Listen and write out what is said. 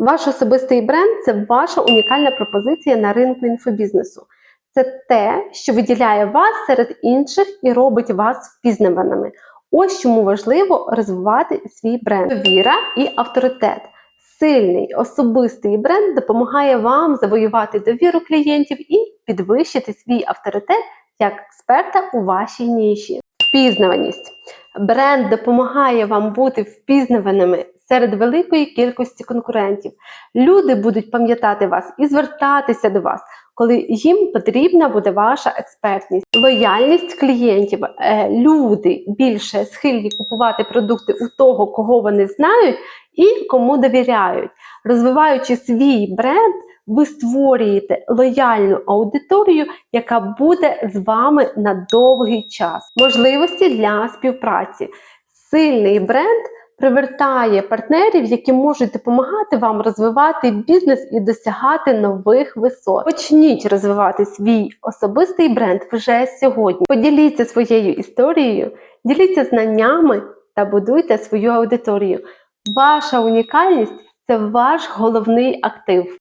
Ваш особистий бренд це ваша унікальна пропозиція на ринку інфобізнесу. Це те, що виділяє вас серед інших і робить вас впізнаваними. Ось чому важливо розвивати свій бренд. Довіра і авторитет. Сильний особистий бренд допомагає вам завоювати довіру клієнтів і підвищити свій авторитет як експерта у вашій ніші. Впізнаваність. Бренд допомагає вам бути впізнаваними серед великої кількості конкурентів. Люди будуть пам'ятати вас і звертатися до вас, коли їм потрібна буде ваша експертність. Лояльність клієнтів. Е, Люди більше схильні купувати продукти у того, кого вони знають і кому довіряють. Розвиваючи свій бренд, ви створюєте лояльну аудиторію, яка буде з вами на довгий час. Можливості для співпраці. Сильний бренд привертає партнерів, які можуть допомагати вам розвивати бізнес і досягати нових висот. Почніть розвивати свій особистий бренд вже сьогодні. Поділіться своєю історією, діліться знаннями та будуйте свою аудиторію. Ваша унікальність це ваш головний актив.